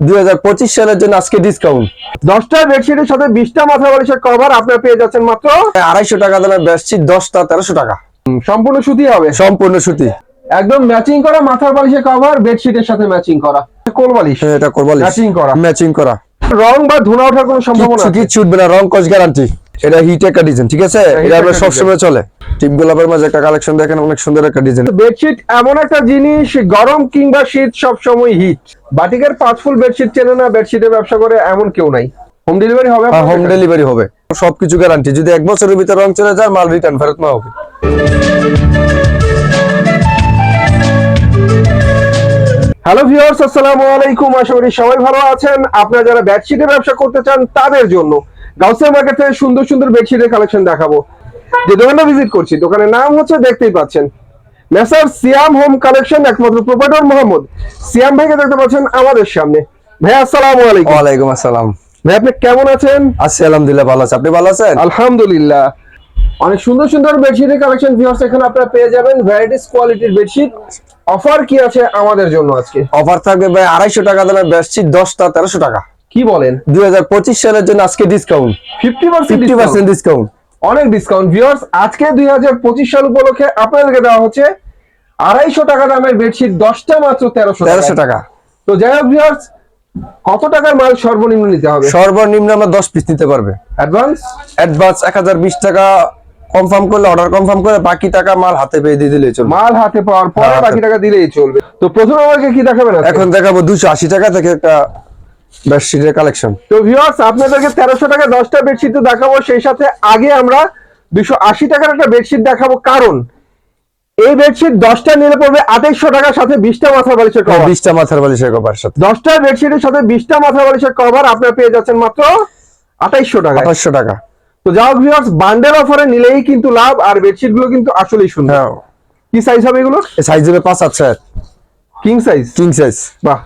দুই সালের জন্য আজকে ডিসকাউন্ট দশটা বেডশিটের সাথে বিশটা মাথা বালিশের কভার আপনারা পেয়ে যাচ্ছেন মাত্র আড়াইশো টাকা দামের বেডশিট দশটা তেরোশো টাকা। হুম, সম্পূর্ণ সুতি হবে। সম্পূর্ণ সুতি। একদম ম্যাচিং করা মাথার বালিশের কভার বেডশিটের সাথে ম্যাচিং করা। কোল বালিশ। এটা করব ম্যাচিং করা। ম্যাচিং করা। রং বা ধুনা ওঠার কোনো সম্ভাবনা কিছু কিচ্ছু না রং কস গ্যারান্টি এটা হিট একটা ডিজাইন ঠিক আছে? এটা আমরা সবসময় চলে। টিপ গোলাপের মাঝে একটা কালেকশন দেখেন অনেক সুন্দর একটা ডিজাইন বেডশিট এমন একটা জিনিস গরম কিংবা শীত সব সময় হিট বাটিকের পাঁচ ফুল বেডশিট চেনে না বেডশিটের ব্যবসা করে এমন কেউ নাই। হোম ডেলিভারি হবে হোম ডেলিভারি হবে। সবকিছু গ্যারান্টি যদি এক বছরের ভিতরে রং চলে যায় মাল রিটার্ন ফেরত না হবে। হ্যালো ভিউয়ার্স আসসালামু আলাইকুম। আশা করি সবাই ভালো আছেন। আপনারা যারা বেডশিটের ব্যবসা করতে চান তাদের জন্য গাউসিয়া মার্কেট থেকে সুন্দর সুন্দর বেডশিটের কালেকশন দেখাবো। যে দোকানটা ভিজিট করছি দোকানের নাম হচ্ছে দেখতেই পাচ্ছেন। মেসার সিয়াম হোম কালেকশন একমাত্র প্রোপাইটর মোহাম্মদ। সিয়াম ভাইকে দেখতে পাচ্ছেন আমাদের সামনে। ভাই আসসালামু আলাইকুম। ওয়ালাইকুম আসসালাম। ভাই আপনি কেমন আছেন? আছি আলহামদুলিল্লাহ ভালো আছে। আপনি ভালো আছেন? আলহামদুলিল্লাহ। অনেক সুন্দর সুন্দর বেডশিটের কালেকশন ভিউয়ার্স এখানে আপনারা পেয়ে যাবেন। ভ্যারাইটিস কোয়ালিটির বেডশিট অফার কি আছে আমাদের জন্য আজকে? অফার থাকবে ভাই আড়াইশো টাকা দামের বেডশিট দশটা তেরোশো টাকা। কি বলেন? দুই সালের জন্য আজকে ডিসকাউন্ট ফিফটি পার্সেন্ট ডিসকাউন্ট অনেক ডিসকাউন্ট ভিউয়ার্স আজকে দুই সাল উপলক্ষে আপনাদেরকে দেওয়া হচ্ছে আড়াইশো টাকা দামের বেডশিট দশটা মাত্র তেরোশো তেরোশো টাকা। তো যাই হোক ভিউয়ার্স কত টাকার মাল সর্বনিম্ন নিতে হবে? সর্বনিম্ন আমরা দশ পিস নিতে পারবে। অ্যাডভান্স অ্যাডভান্স এক হাজার বিশ টাকা কনফার্ম করলে অর্ডার কনফার্ম করে বাকি টাকা মাল হাতে পেয়ে দিয়ে দিলে চলবে। মাল হাতে পাওয়ার পরে হ্যাঁ, বাকি টাকা দিলেই চলবে। তো প্রথমে আমাকে কি দেখাবেন? এখন দেখাবো দুশো আশি টাকা থেকে একটা বেডশিটের কালেকশন। তো ভিউয়ার্স আপনাদেরকে তেরোশো টাকা দশটা বেডশিট তো দেখাবো সেই সাথে আগে আমরা দুশো আশি টাকার একটা বেডশিট দেখাবো। কারণ এই বেডশিট দশটা নিলে পড়বে আঠাইশশো টাকার সাথে বিশটা মাথার বালিশের কভার বিশটা মাথার বালিশের কভার সাথে। দশটা বেডশিটের সাথে বিশটা মাথার বালিশের কভার আপনার পেয়ে যাচ্ছেন মাত্র আঠাইশশো টাকা আঠাশশো টাকা। তো হোক ভিউয়ার্স বান্ডেল অফারে নিলেই কিন্তু লাভ আর বেডশিটগুলো কিন্তু আসলেই সুন্দর। হ্যাঁ। কি সাইজ হবে এগুলো সাইজ হবে পাঁচ আট ছয়। কিং সাইজ কিং সাইজ বাহ।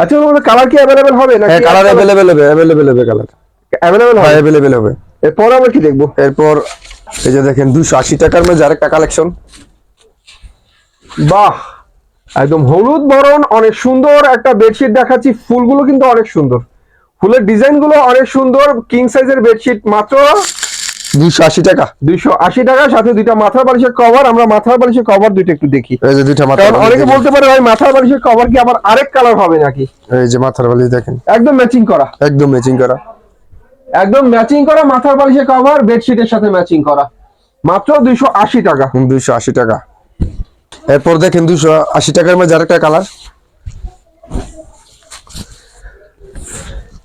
আচ্ছা ওর কালার কি অ্যাভেলেবেল হবে নাকি হ্যাঁ কালার অ্যাভেলেবেল হবে অ্যাভেলেবেল হবে কালার হ্যাঁ হবে? অ্যাভেলেবেল হবে। এরপর আমরা কি দেখব? এরপর এই যে দেখেন দুশো আশি টাকার মধ্যে আরেকটা কালেকশন বাহ! একদম হলুদ বরণ অনেক সুন্দর। একটা বেডশিট দেখাচ্ছি ফুলগুলো কিন্তু অনেক সুন্দর। ফুলের ডিজাইনগুলো অনেক সুন্দর কিং সাইজের বেডশিট মাত্র দুশো আশি টাকা। দুইশো আশি টাকা সাথে দুইটা মাথার বালিশের কভার আমরা মাথার বালিশের কভার দুইটা একটু দেখি। এই যে দুইটা মাথার কারণ অনেকে বলতে পারে ভাই মাথার বালিশের কভার কি আবার আরেক কালার হবে নাকি? এই যে মাথার বালিশ দেখেন। একদম ম্যাচিং করা। একদম ম্যাচিং করা। একদম ম্যাচিং করা মাথার বালিশের কভার বেডশিটের সাথে ম্যাচিং করা। মাত্র দুইশো আশি টাকা। দুইশো আশি টাকা। এরপর দেখেন দুশো আশি টাকার মধ্যে আরেকটা কালার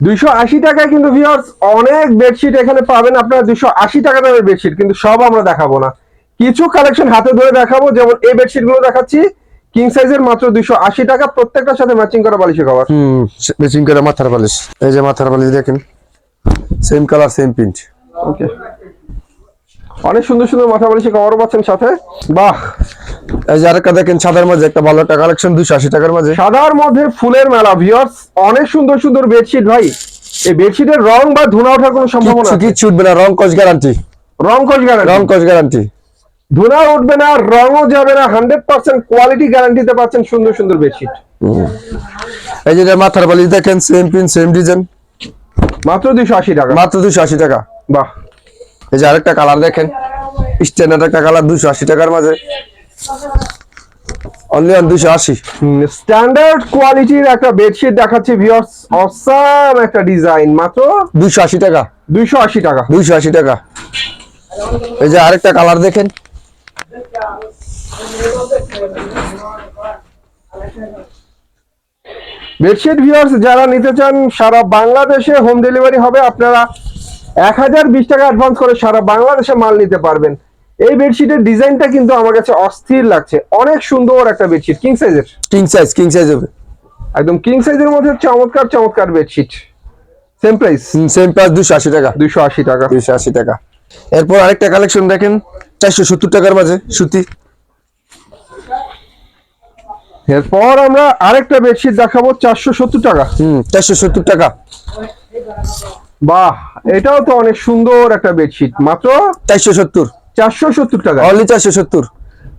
দুইশো আশি টাকায় কিন্তু ভিউয়ার্স অনেক বেডশিট এখানে পাবেন। আপনারা দুইশো আশি টাকা দামের বেডশিট কিন্তু সব আমরা দেখাবো না। কিছু কালেকশন হাতে ধরে দেখাবো যেমন এই বেডশিটগুলো দেখাচ্ছি। কিং সাইজের মাত্র দুইশো আশি টাকা প্রত্যেকটার সাথে ম্যাচিং করা বালিশের কভার হুম ম্যাচিং করা মাথার বালিশ। এই যে মাথার বালিশ দেখেন। Same colour same print okay অনেক সুন্দর সুন্দর মাথা বালিশের কভারও পাচ্ছেন সাথে। বাহ! এই যে আরেকটা দেখেন সাদার মাঝে একটা ভালো একটা কালেকশন দুশো আশি টাকার মাঝে। সাদার মধ্যে ফুলের মেলা ভিউয়ার্স অনেক সুন্দর সুন্দর বেডশিট ভাই। এই বেডশিটের রং বা ধুনা ওঠার কোনো সম্ভাবনা? কিচ্ছু উঠবে না রং কস গ্যারান্টি রং কস রং গ্যারান্টি কস গ্যারান্টি ধুনা উঠবে না রঙও যাবে না হান্ড্রেড পার্সেন্ট কোয়ালিটি গ্যারান্টিতে পাচ্ছেন সুন্দর সুন্দর বেডশিট এই যে মাথার বালিশ দেখেন সেম প্রিন্ট সেম ডিজাইন মাত্র দুইশো আশি টাকা। মাত্র দুশো আশি টাকা। বাহ! এই যে আরেকটা কালার দেখেন। স্ট্যান্ডার্ড একটা কালার দুশো আশি টাকার মাঝে। অনলি অন দুশো আশি। স্ট্যান্ডার্ড কোয়ালিটির একটা বেডশিট দেখাচ্ছি ভিউয়ার্স অসাম একটা ডিজাইন মাত্র দুশো আশি টাকা। দুইশো আশি টাকা। দুইশো আশি টাকা। এই যে আরেকটা কালার দেখেন। বেডশিট ভিউয়ার্স যারা নিতে চান সারা বাংলাদেশে হোম ডেলিভারি হবে। আপনারা এক হাজার বিশ টাকা অ্যাডভান্স করে সারা বাংলাদেশে মাল নিতে পারবেন। এই বেডশিটের ডিজাইনটা কিন্তু আমার কাছে অস্থির লাগছে। অনেক সুন্দর একটা বেডশিট কিং সাইজের কিং সাইজ কিং সাইজ হবে। একদম কিং সাইজের মধ্যে চমৎকার চমৎকার bedsheet same price same price দুশো আশি টাকা। দুইশো আশি টাকা। দুইশো আশি টাকা। এরপর আরেকটা কালেকশন দেখেন। চারশো সত্তর টাকার মাঝে সুতি। এরপর আমরা আরেকটা বেডশিট দেখাবো চারশো সত্তর টাকা। হুম চারশো সত্তর টাকা। বাহ এটাও তো অনেক সুন্দর একটা বেডশিট মাত্র চারশো সত্তর। চারশো সত্তর টাকা। অনলি চারশো সত্তর।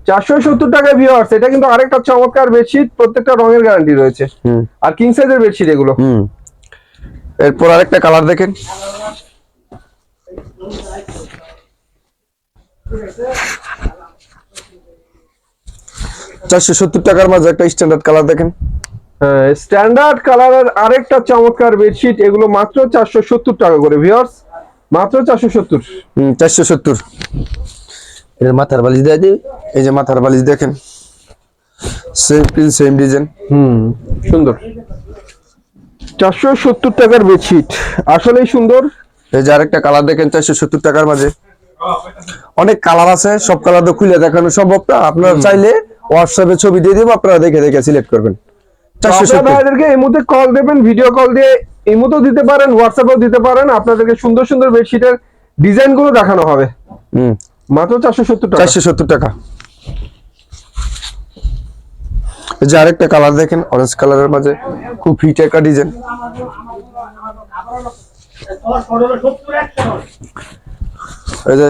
চারশো সত্তর টাকা ভিওয়ার্স এটা কিন্তু আরেকটা চমৎকার বেডশিট প্রত্যেকটা রঙের গ্যারান্টি রয়েছে। আর কিং সাইজের বেডশিট এগুলো। এরপর আরেকটা কালার দেখেন। চারশো সত্তর টাকার মাঝে একটা স্ট্যান্ডার্ড কালার দেখেন। স্ট্যান্ডার্ড কালারের আরেকটা চমৎকার বেডশিট এগুলো মাত্র চারশো সত্তর টাকা করে ভিওয়ার্স মাত্র চারশো সত্তর। চারশো সত্তর। এর মাথার বালিশ দিয়ে দিই এই যে মাথার বালিশ দেখেন। সেম প্রিন্ট সেম ডিজাইন হুম সুন্দর। চারশো সত্তর টাকার বেডশিট আসলেই সুন্দর। এই যে আরেকটা কালার দেখেন চারশো সত্তর টাকার মাঝে। অনেক কালার আছে সব কালার তো খুলে দেখানো সম্ভব না। আপনারা চাইলে হোয়াটসঅ্যাপে ছবি দিয়ে দেবো আপনারা দেখে দেখে সিলেক্ট করবেন। ভাইদেরকে এই মুহূর্তে কল দেবেন ভিডিও কল দিয়ে এই মুহূর্তেও দিতে পারেন হোয়াটসঅ্যাপেও দিতে পারেন। আপনাদেরকে সুন্দর সুন্দর বেডশিটের ডিজাইনগুলো দেখানো হবে। হুম। মাত্র চারশো সত্তর টাকা। চারশো সত্তর টাকা। যে আরেকটা কালার দেখেন অরেঞ্জ কালারের মাঝে খুব হিট একটা ডিজাইন এই যে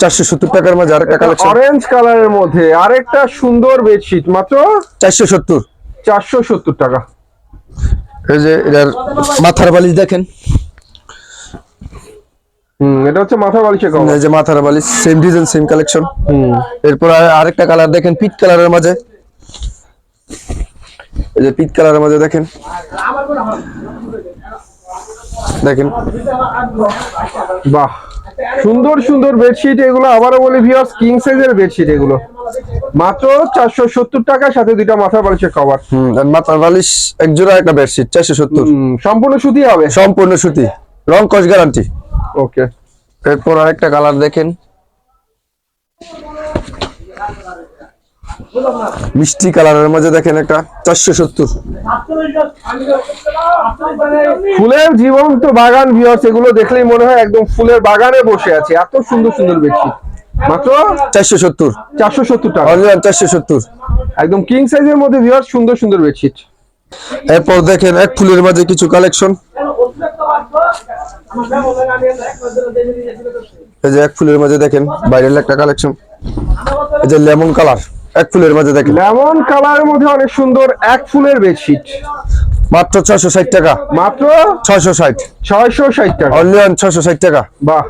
চারশো সত্তর টাকার মাঝে আরেকটা কালেকশন অরেঞ্জ কালারের মধ্যে আরেকটা সুন্দর বেডশিট মাত্র চারশো সত্তর। চারশো সত্তর টাকা। এই যে এটার মাথার বালিশ দেখেন। হুম এটা হচ্ছে মাথা বালিশের কভার এই যে মাথার বালিশ সেম ডিজাইন সেম কালেকশন হুম। এরপর আরেকটা কালার দেখেন পিট কালারের মাঝে। এই যে পিট কালারের মাঝে দেখেন। দেখেন। বাহ। সুন্দর সুন্দর বেডশিট এগুলো। আবারও বলি ভিউয়ার্স কিং সাইজের বেডশিট এগুলো। মাত্র চারশো সত্তর টাকার সাথে দুইটা মাথা বালিশের কভার মাথার বালিশ এক জোড়া একটা বেডশিট চারশো সত্তর। সম্পূর্ণ সুতি হবে? সম্পূর্ণ সুতি। রং কস গ্যারান্টি ওকে এরপর আরেকটা কালার দেখেন। মিষ্টি কালারের মাঝে দেখেন একটা চারশো সত্তর। ফুলের জীবন্ত বাগান ভিউয়ার্স এগুলো দেখলেই মনে হয় একদম ফুলের বাগানে বসে আছে। এত সুন্দর সুন্দর বেডশিট। মাত্র চারশো সত্তর। চারশো সত্তর টাকা। চারশো সত্তর। একদম কিং সাইজের মধ্যে ভিউয়ার্স সুন্দর সুন্দর বেডশিট। এরপর দেখেন এক ফুলের মাঝে কিছু কালেকশন এই যে এক ফুলের মাঝে দেখেন বাইরের একটা কালেকশন এই যে লেমন কালার। এক ফুলের মাঝে দেখেন। লেমন কালারের মধ্যে অনেক সুন্দর এক ফুলের বেডশিট মাত্র ছয়শো ষাট টাকা। মাত্র? ছয়শো ষাট। ছয়শো ষাট টাকা। অনলি ছয়শো ষাট টাকা। বাহ।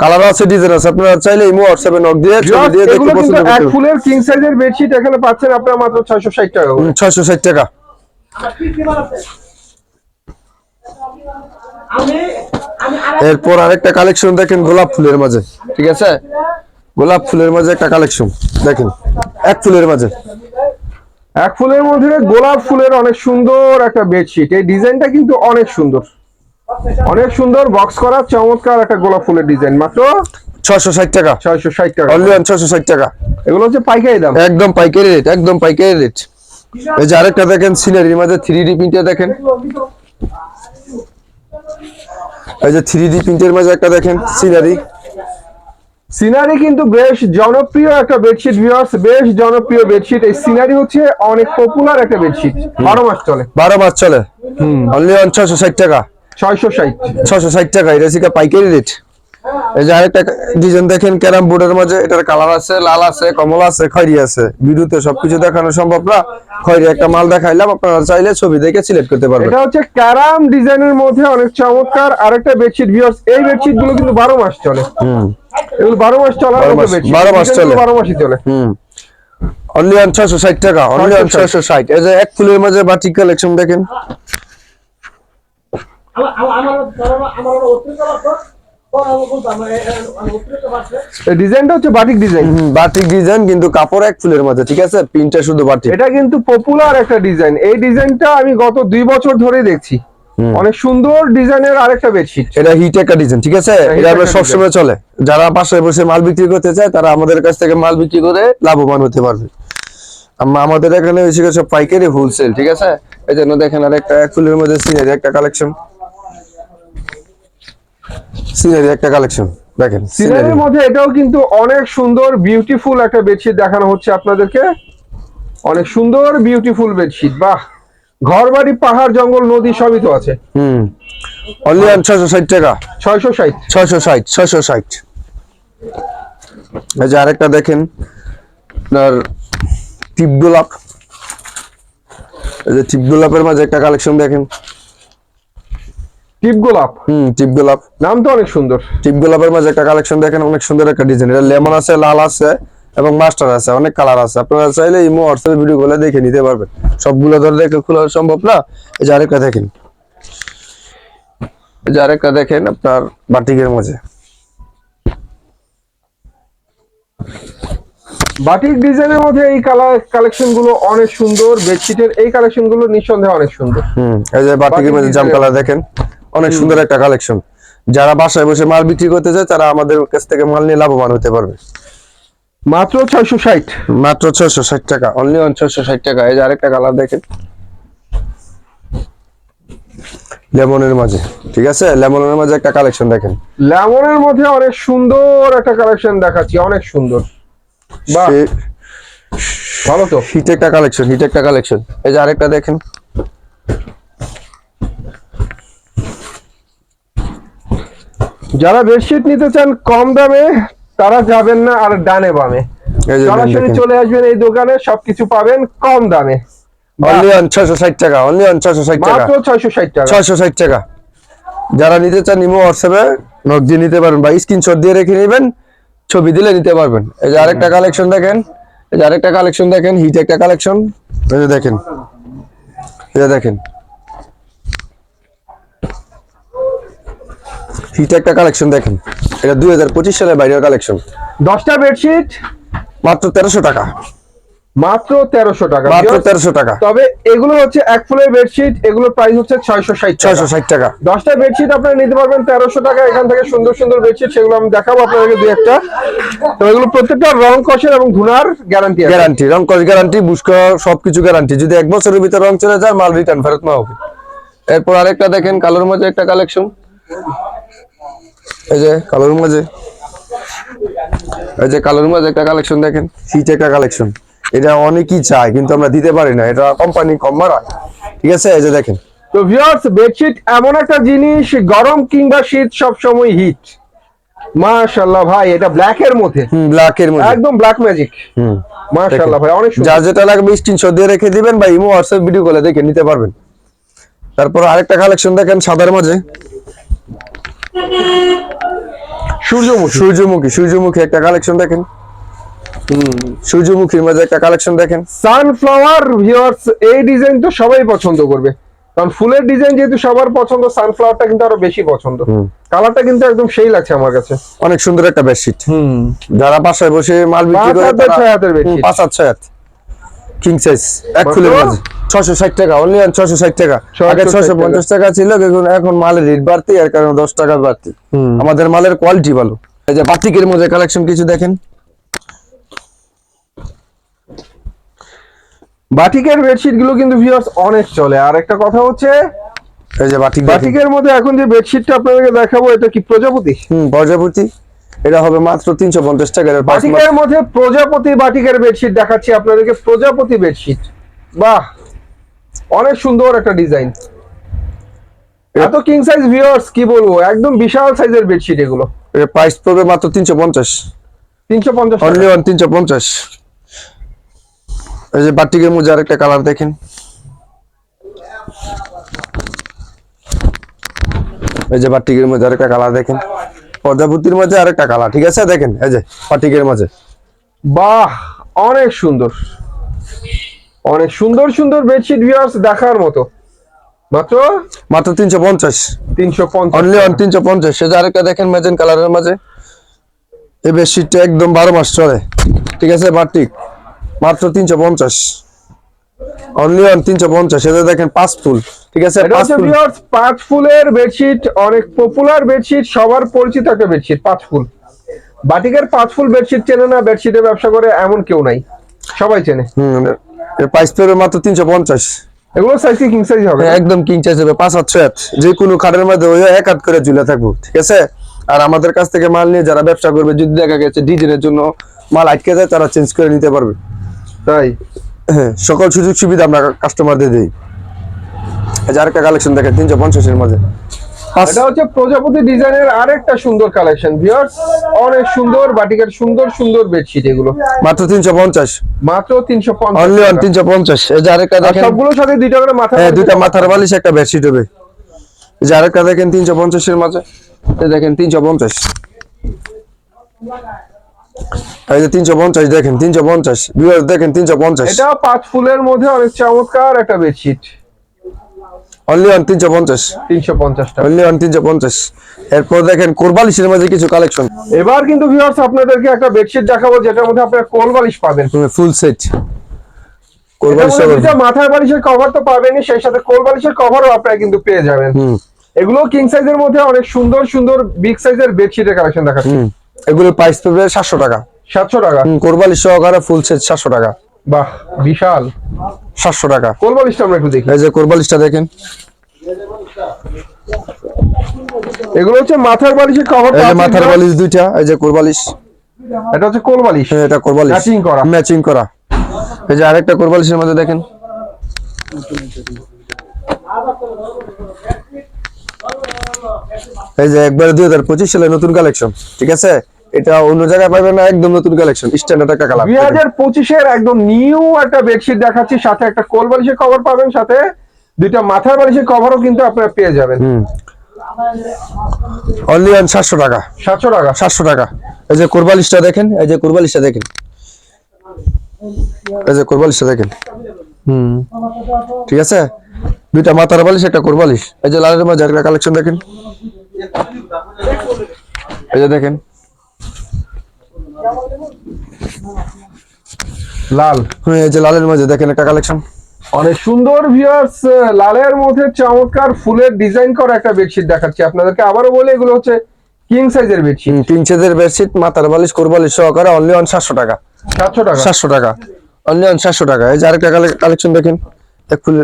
কালার আছে ডিজাইন আছে। আপনারা চাইলে ইমো হোয়াটসঅ্যাপে নক দিয়ে ছবি দিয়ে দেখে এগুলো কিন্তু পছন্দ এক করতে ফুলের কিং সাইজের বেডশিট এখানে পাচ্ছেন আপনারা মাত্র ছয়শো ষাট টাকা করে। ছয়শো ষাট টাকা। এরপর আরেকটা কালেকশন দেখেন গোলাপ ফুলের মাঝে। ঠিক আছে? গোলাপ ফুলের মাঝে একটা কালেকশন দেখেন এক ফুলের মাঝে। এক ফুলের মধ্যে গোলাপ ফুলের অনেক সুন্দর একটা বেডশিট এই ডিজাইনটা কিন্তু অনেক সুন্দর। অনেক সুন্দর বক্স করা চমৎকার একটা গোলাপ ফুলের ডিজাইন। মাত্র ছয়শো ষাট টাকা। ছয়শো ষাট টাকা। অনলি ছয়শো ষাট টাকা। এগুলো হচ্ছে পাইকারি দাম। একদম পাইকারি রেট একদম পাইকারি রেট এই যে আরেকটা দেখেন সিনারির মাঝে থ্রি ডি প্রিন্টে দেখেন। এই যে থ্রি ডি প্রিন্টের মাঝে একটা দেখেন সিনারি। সিনারি কিন্তু বেশ জনপ্রিয় একটা বেডশিট ভিউয়ার্স বেশ জনপ্রিয় বেডশিট এই সিনারি হচ্ছে অনেক পপুলার একটা বেডশিট বারো মাস চলে। বারো মাস চলে। অনলি ছয়শো ষাট টাকা। ছয়শো ষাট। ছশো ষাট টাকা এটা শিখা পাইকারি রেট এই যে আরেকটা ডিজাইন দেখেন ক্যারাম বোর্ডের মাঝে এটার কালার আছে লাল আছে কমলা আছে খয়রি আছে। ভিডিওতে সবকিছু দেখানো সম্ভব না। খয়রি একটা মাল দেখাইলাম আপনারা চাইলে ছবি দেখে সিলেক্ট করতে পারবেন। এটা হচ্ছে ক্যারাম ডিজাইনের মধ্যে অনেক চমৎকার আরেকটা বেডশিট ভিউয়ার্স এই বেডশিটগুলো কিন্তু বারো মাস চলে। হুম। এগুলো মাস মাস- চলে। মাসই চলে। হুম। অনলি অন ছয়শো ষাট টাকা অনলি 660 এই যে এক ফুলের মাঝে বাটিক কালেকশন দেখেন। ডিজাইনটা হচ্ছে বাটিক ডিজাইন। বাটিক ডিজাইন কিন্তু কাপড় এক ফুলের মাঝে ঠিক আছে? প্রিন্টটা শুধু বাটিক। এটা কিন্তু পপুলার একটা ডিজাইন। এই ডিজাইনটা আমি গত দুই বছর ধরে দেখছি। অনেক সুন্দর ডিজাইনের আরেকটা বেডশিট এটা হিট একটা ডিজাইন ঠিক আছে? এটা আমরা সবসময় চলে। যারা পাশে বসে মাল বিক্রি করতে চায় তারা আমাদের কাছ থেকে মাল বিক্রি করে লাভবান হতে পারবে। আমাদের এখানে বেশি করে সব পাইকারি হোলসেল ঠিক আছে? এই জন্য দেখেন আর একটা এক ফুলের মধ্যে সিনারি একটা কালেকশন সিনারি একটা কালেকশন দেখেন সিনারি সিনারির মধ্যে এটাও কিন্তু অনেক সুন্দর বিউটিফুল একটা বেডশিট দেখানো হচ্ছে আপনাদেরকে। অনেক সুন্দর বিউটিফুল বেডশিট বাহ! ঘর বাড়ি পাহাড় জঙ্গল নদী সবই তো আছে। হুম। অনলি ছয়শো ষাট টাকা। ছয়শো ষাট। ছয়শো ষাট ছয়শো ষাট। এই যে আরেকটা দেখেন আপনার টিপ গোলাপ। এই যে টিপ গোলাপের মাঝে একটা কালেকশন দেখেন। টিপ গোলাপ? হুম টিপ গোলাপ। নাম তো অনেক সুন্দর। টিপ গোলাপের মাঝে একটা কালেকশন দেখেন অনেক সুন্দর একটা ডিজাইন এটা লেমন আছে লাল আছে এবং মাস্টার আছে অনেক কালার আছে। আপনারা চাইলে ইমো হোয়াটসঅ্যাপ ভিডিও গুলো দেখে নিতে পারবেন। সবগুলো ধরে দেখে খোলা সম্ভব না। এই যে আরেকটা দেখেন। এই যে আরেকটা দেখেন আপনার বাটিকের মাঝে। বাটিক ডিজাইনের মধ্যে এই কালার কালেকশনগুলো অনেক সুন্দর। বেডশিটের এই কালেকশনগুলো নিঃসন্দেহে অনেক সুন্দর। হুম এই যে বাটিকের মধ্যে জাম কালার দেখেন। অনেক সুন্দর একটা কালেকশন যারা বাসায় বসে মাল বিক্রি করতে চায় তারা আমাদের কাছ থেকে মাল নিয়ে লাভবান হতে পারবে। মাত্র ছয়শো ষাট। মাত্র ছয়শো ষাট টাকা অনলি অন ছয়শো ষাট টাকা। এই যে আরেকটা কালার দেখেন। লেমনের মাঝে ঠিক আছে? লেমনের মাঝে একটা কালেকশন দেখেন। লেমনের মধ্যে অনেক সুন্দর একটা কালেকশন দেখাচ্ছি অনেক সুন্দর। বাহ ভালো তো। হিট একটা কালেকশন হিট একটা কালেকশন এই যে আরেকটা দেখেন। যারা বেডশিট নিতে চান কম দামে তারা যাবেন না আর ডানে বামে। সরাসরি চলে আসবেন এই দোকানে সবকিছু পাবেন কম দামে। অনলি অন ছয়শো ষাট টাকা অনলি অন ছয়শো ষাট টাকা। ছয়শো ষাট টাকা। ছয়শো ষাট টাকা। যারা নিতে চান ইমো হোয়াটসঅ্যাপে নক দিয়ে নিতে পারবেন বা স্ক্রিনশট দিয়ে রেখে নেবেন ছবি দিলে নিতে পারবেন। এই যে আরেকটা কালেকশন দেখেন এই যে আরেকটা কালেকশন দেখেন হিট একটা কালেকশন এই যে দেখেন এই যে দেখেন। হিট একটা কালেকশন দেখেন। এটা দুই হাজার পঁচিশ সালের বাইরের কালেকশন। দশটা বেডশিট। মাত্র তেরোশো টাকা। মাত্র তেরোশো টাকা। মাত্র তেরোশো টাকা। তবে এগুলো হচ্ছে এক ফুলের বেডশিট এগুলোর প্রাইস হচ্ছে ছয়শো ষাট ছয়শো ষাট টাকা। দশটা বেডশিট আপনারা নিতে পারবেন তেরোশো টাকা। এখান থেকে সুন্দর সুন্দর বেডশিট সেগুলো আমি দেখাবো আপনাদেরকে দুই একটা। তো এগুলো প্রত্যেকটা রং কষের এবং ধুনার গ্যারান্টি গ্যারান্টি রং কস গ্যারান্টি বুস্ক সবকিছু গ্যারান্টি যদি এক বছরের ভিতরে রং চলে যায় মাল রিটার্ন ফেরত না হবে। এরপর আরেকটা দেখেন কালোর মাঝে একটা কালেকশন এই যে কালোর মাঝে এই যে কালোর মাঝে একটা কালেকশন দেখেন। হিট একটা কালেকশন এটা অনেকই চায় কিন্তু আমরা দিতে পারি না। এটা কোম্পানি কম মারা ঠিক আছে? এই যে দেখেন। তো ভিউয়ার্স বেডশিট এমন একটা জিনিস গরম কিংবা শীত সব সময় হিট মাশাআল্লাহ ভাই এটা ব্ল্যাক এর মধ্যে। হুম ব্ল্যাক এর মধ্যে। একদম ব্ল্যাক ম্যাজিক হুম মাশাআল্লাহ ভাই অনেক সুন্দর। যার যেটা লাগবে স্ক্রিনশট দিয়ে রেখে দিবেন বা ইমো হোয়াটসঅ্যাপ ভিডিও কলে দেখে নিতে পারবেন। তারপর আরেকটা কালেকশন দেখেন সাদার মাঝে। সূর্যমুখী। সূর্যমুখী সূর্যমুখী একটা কালেকশন দেখেন। সূর্যমুখীর মাঝে একটা কালেকশন দেখেন। সানফ্লাওয়ার ভিউয়ার্স এই ডিজাইন তো সবাই পছন্দ করবে। কারণ ফুলের ডিজাইন যেহেতু সবার পছন্দ সানফ্লাওয়ারটা কিন্তু আরও বেশি পছন্দ। কালারটা কিন্তু একদম সেই লাগছে আমার কাছে। অনেক সুন্দর একটা বেডশিট যারা বাসায় বসে মাল বিক্রি করে পাঁচ হাত ছয় হাত কিং সাইজ এক ফুলের মাঝে। ছশো ষাট টাকা অনলি ছশো ষাট টাকা। আগে 660 ছশো পঞ্চাশ টাকা। ছিল এখন এখন মালের রেট বাড়তি এর কারণে দশ টাকা বাড়তি। আমাদের মালের কোয়ালিটি ভালো। এই যে বাটিকের মধ্যে কালেকশন কিছু দেখেন। বাটিকের বেডশিটগুলো কিন্তু ভিউয়ার্স অনেক চলে। আর একটা কথা হচ্ছে এই যে বাটিক বাটিকের মধ্যে এখন যে বেডশিটটা আপনাদেরকে দেখাবো এটা কি প্রজাপতি? হুম প্রজাপতি। এটা হবে মাত্র তিনশো পঞ্চাশ টাকা এর পাঁচ মাস- বাটিকের মধ্যে প্রজাপতি বাটিকের বেডশিট দেখাচ্ছি আপনাদেরকে প্রজাপতি বেডশিট বাহ! অনেক সুন্দর একটা ডিজাইন। এত কিং সাইজ ভিউয়ার্স কি বলব? একদম বিশাল সাইজের বেডশিট এগুলো। প্রাইস পড়বে মাত্র তিনশো পঞ্চাশ। তিনশো পঞ্চাশ অনলি ওয়ান তিনশো পঞ্চাশ। এই যে বাটিকের মধ্যে আরেকটা কালার দেখেন। এই যে বাটিকের মধ্যে আরেকটা কালার দেখেন। প্রজাপতির মধ্যে আরেকটা কালার ঠিক আছে? দেখেন এই যে বাটিকের মাঝে বাহ অনেক সুন্দর। অনেক সুন্দর সুন্দর বেডশিট ভিউয়ার্স দেখার মতো। মাত্র? মাত্র তিনশো পঞ্চাশ। তিনশো পঞ্চাশ। অনলি অন তিনশো পঞ্চাশ। সে আরেকটা দেখেন ম্যাজেন কালারের মাঝে। এই বেডশিটটা একদম বারো মাস চলে। ঠিক আছে বাটিক মাত্র তিনশো পঞ্চাশ। অনলি অন তিনশো পঞ্চাশ। এটা দেখেন পাঁচ ফুল। ঠিক আছে পাঁচ ফুল। ভিউয়ার্স পাঁচ ফুলের বেডশিট অনেক পপুলার বেডশিট সবার পরিচিত একটা বেডশিট পাঁচ ফুল। বাটিকের পাঁচ ফুল বেডশিট চেনে না বেডশিটের ব্যবসা করে এমন কেউ নাই। সবাই চেনে। হুম। এর প্রাইস পড়বে মাত্র তিনশো পঞ্চাশ। এগুলো সাইজ কিং সাইজ হবে? একদম কিং চাইছে পাঁচ হাত ছয় যে কোনো খাটের মধ্যে ওই এক হাত করে ঝুলে থাকব ঠিক আছে? আর আমাদের কাছ থেকে মাল নিয়ে যারা ব্যবসা করবে যদি দেখা গেছে ডিজাইনের জন্য মাল আটকে যায় তারা চেঞ্জ করে নিতে পারবে। তাই? হ্যাঁ সকল সুযোগ সুবিধা আমরা কাস্টমারদের দিই। এই যে আরেকটা কালেকশন দেখেন তিনশো পঞ্চাশের মাঝে এটা হচ্ছে প্রজাপতি ডিজাইনের আরেকটা সুন্দর কালেকশন ভিউয়ার্স অনেক সুন্দর বাটিকের সুন্দর সুন্দর বেডশিট এগুলো। মাত্র তিনশো পঞ্চাশ। মাত্র তিনশো অনলি ওয়ান পঞ্চাশ তিনশো পঞ্চাশ। এই যে আরেকটা দেখেন সবগুলোর সাথে দুইটা করে মাথা হ্যাঁ দুইটা মাথার বালিশ একটা বেডশিট হবে। এই যে আরেকটা দেখেন তিনশো পঞ্চাশের মাঝে। এই দেখেন তিনশো পঞ্চাশ। এই যে তিনশো পঞ্চাশ দেখেন তিনশো পঞ্চাশ। ভিউয়ার্স দেখেন তিনশো পঞ্চাশ। এটা পাঁচ ফুলের মধ্যে অনেক চমৎকার একটা বেডশিট অনলি ওয়ান তিনশো পঞ্চাশ। তিনশো পঞ্চাশ টাকা। অনলি ওয়ান তিনশো পঞ্চাশ। এরপর দেখেন কোরবালিশের মাঝে কিছু কালেকশন এবার কিন্তু ভিউয়ার্স আপনাদেরকে একটা বেডশিট দেখাবো যেটার মধ্যে আপনারা কোল বালিশ পাবেন। ফুল সেট কোরবালিশ মাথার বালিশের কভার তো পাবেনই সেই সাথে কোল বালিশের কভারও আপনারা কিন্তু পেয়ে যাবেন। এগুলো কিং সাইজের মধ্যে অনেক সুন্দর সুন্দর বিগ সাইজের বেডশিটের কালেকশন দেখাচ্ছে। হুম এগুলোর প্রাইস পড়বে সাতশো টাকা। সাতশো টাকা। কোরবালিশ সহকারে ফুল সেট সাতশো টাকা। বাহ বিশাল। সাতশো টাকা। কোল বালিশটা আমরা একটু দেখি। এই যে কোরবালিশটা দেখেন। এগুলো হচ্ছে মাথার বালিশের এই যে মাথার বালিশ দুইটা এই যে কোরবালিশ এটা হচ্ছে কোল বালিশ। হ্যাঁ, এটা কোরবালিশ Matching করা। ম্যাচিং করা। এই যে আরেকটা কোরবালিশের মধ্যে দেখেন। এই যে একবারে দুই হাজার পঁচিশ সালে নতুন কালেকশন ঠিক আছে? এটা অন্য জায়গায় পাবেন না একদম নতুন কালেকশন স্ট্যান্ডার্ড একটা কালার দুই হাজার পঁচিশের একদম নিউ একটা বেডশিট দেখাচ্ছি সাথে একটা কোল বালিশের কভার পাবেন সাথে দুইটা মাথার বালিশের কভারও কিন্তু আপনারা পেয়ে যাবেন। হুম। অনলি অন সাতশো টাকা। সাতশো টাকা। সাতশো টাকা। এই যে কোরবালিশটা দেখেন এই যে কোরবালিশটা দেখেন। এই যে কোরবালিশটা দেখেন। হুম। ঠিক আছে? দুইটা মাথার বালিশ একটা কোরবালিশ এই যে লালের মাঝে একটা কালেকশন দেখেন। এই যে দেখেন। লাল। হ্যাঁ, এই যে লালের মাঝে দেখেন একটা কালেকশন অনেক সুন্দর ভিউয়ার্স লালের মধ্যে চমৎকার ফুলের ডিজাইন করা একটা বেডশিট দেখাচ্ছি। আপনাদেরকে আবারও বলে এগুলো হচ্ছে কিং সাইজের বেডশিট তিন ছেদের বেডশিট মাথার বালিশ কোরবালিশ সহকারে অনলি অন সাতশো টাকা। সাতশো টাকা? সাতশো টাকা। অনলি অন সাতশো টাকা। এই যে আরেকটা কালেকশন দেখেন। এক ফুল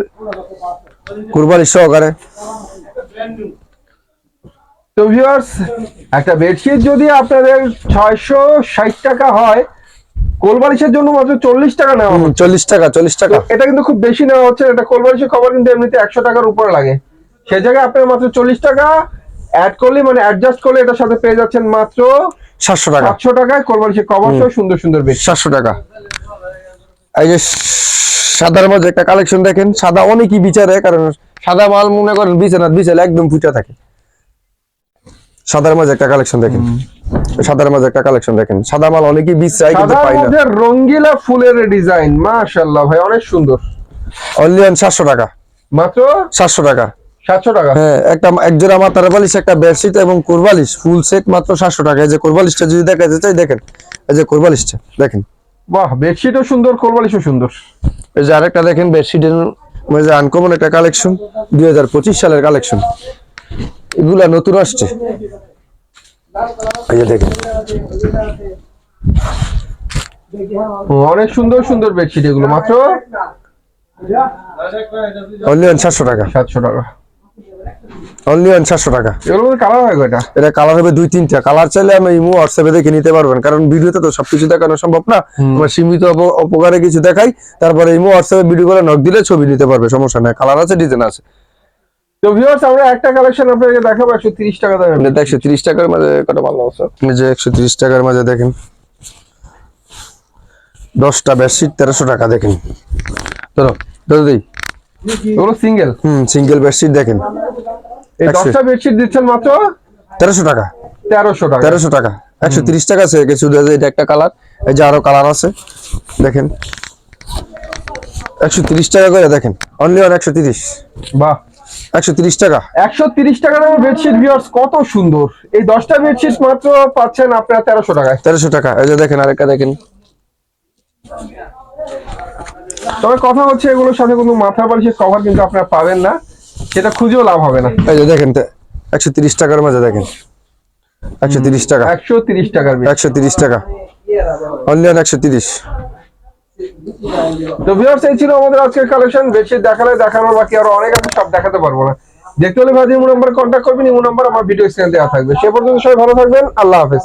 কোরবালিশ সহকারে। তো ভিউয়ার্স একটা বেডশিট যদি আপনাদের ছয়শো ষাট টাকা হয় কোলবালিশের জন্য মাত্র চল্লিশ টাকা নেওয়া চল্লিশ টাকা চল্লিশ টাকা। এটা কিন্তু খুব বেশি নেওয়া হচ্ছে এটা কোলবালিশের কভার কিন্তু এমনিতে একশো টাকার উপরে লাগে। সেই জায়গায় আপনার মাত্র চল্লিশ টাকা অ্যাড করলে মানে অ্যাডজাস্ট করলে এটার সাথে পেয়ে যাচ্ছেন মাত্র সাতশো টাকা। সাতশো টাকায় কোলবালিশের কভার সহ সুন্দর সুন্দর বেড সাতশো টাকা। এই যে সাদার মধ্যে একটা কালেকশন দেখেন সাদা অনেকই বিচারে কারণ সাদা মাল মনে করেন বিছানার বিছালে একদম ফুটা থাকে। সাদার মাঝে একটা কালেকশন দেখেন। সাদার মাঝে একটা কালেকশন দেখেন। সাদা মাল অনেকই বিছায় কিন্তু পাই না। রঙ্গিলা ফুলের ডিজাইন মাশাআল্লাহ ভাই অনেক সুন্দর। অনলি অন সাতশো টাকা। মাত্র? সাতশো টাকা। সাতশো টাকা? হ্যাঁ একটা এক জোড়া মাথার বালিশ একটা বেডশিট এবং কোরবালিশ ফুল সেট মাত্র সাতশো টাকা। এই যে কোরবালিশটা যদি দেখাতে চাই দেখেন। এই যে কোরবালিশটা দেখেন। বাহ বেডশিটও সুন্দর কোলবালিশও সুন্দর। এই যে আরেকটা দেখেন বেডশিটের মধ্যে আনকমন একটা কালেকশন দুই হাজার পঁচিশ সালের কালেকশন এগুলা নতুন আসছে। এই যে দেখেন। অনেক সুন্দর সুন্দর বেডশিট এগুলো। মাত্র? অনলি সাতশো টাকা। সাতশো টাকা। অনলি অন সাতশো টাকা। মধ্যে কালার হয় কয়টা? এটা কালার হবে দুই তিনটা। কালার চাইলে আমি ইমো হোয়াটসঅ্যাপে দেখে নিতে পারবেন। কারণ ভিডিওতে তো সবকিছু দেখানো সম্ভব না। আমার সীমিত অপ- উপকারে কিছু দেখাই। তারপরে ইমো হোয়াটসঅ্যাপে ভিডিও করে নক দিলে ছবি নিতে পারবে। সমস্যা নাই। কালার আছে ডিজাইন আছে। তো ভিউয়ার্স আমরা একটা কালেকশন আপনাকে দেখাবো একশো তিরিশ টাকা দামে এটা একশো তিরিশ টাকার মাঝে কত ভালো আছে? এই যে একশো তিরিশ টাকার মাঝে দেখেন। দশটা বেডশিট তেরোশো টাকা দেখেন। ধরো ধরো দিই। এগুলো সিঙ্গেল হুম সিঙ্গেল বেডশিট দেখেন। এই বেডশিট দিচ্ছেন মাত্র? তেরোশো টাকা। তেরোশো টাকা। তেরোশো টাকা। একশো তিরিশ টাকা আছে কিছু এটা একটা কালার এই যে আরও কালার আছে দেখেন। একশো তিরিশ টাকা করে দেখেন। অনলি অন একশো তিরিশ। বাহ। একশো তিরিশ টাকা। একশো তিরিশ টাকা দামের বেডশিট ভিউয়ার্স কত সুন্দর। এই দশটা বেডশিট মাত্র পাচ্ছেন আপনারা তেরোশো টাকায়। তেরোশো টাকা এই যে দেখেন আরেকটা দেখেন। তবে কথা হচ্ছে এগুলোর সাথে কোনো মাথার বালিশের কভার কিন্তু আপনারা পাবেন না সেটা খুঁজেও লাভ হবে না। এই যে দেখেন একশো তিরিশ টাকার মাঝে দেখেন। একশো তিরিশ টাকা। একশো তিরিশ টাকার বেড একশো তিরিশ টাকা। অনলি অন একশো তিরিশ। তো ভিউয়ার্স এই ছিল আমাদের আজকের কালেকশন বেশি দেখালে দেখানোর বাকি আরও অনেক আছে, সব দেখাতে পারব না। দেখতে হলে ভাই ইমো নাম্বার কন্ট্যাক্ট করবেন, ইমো নাম্বার আমার ভিডিও স্ক্রিনে দেওয়া থাকবে। সে পর্যন্ত সবাই ভালো থাকবেন, আল্লাহ হাফেজ।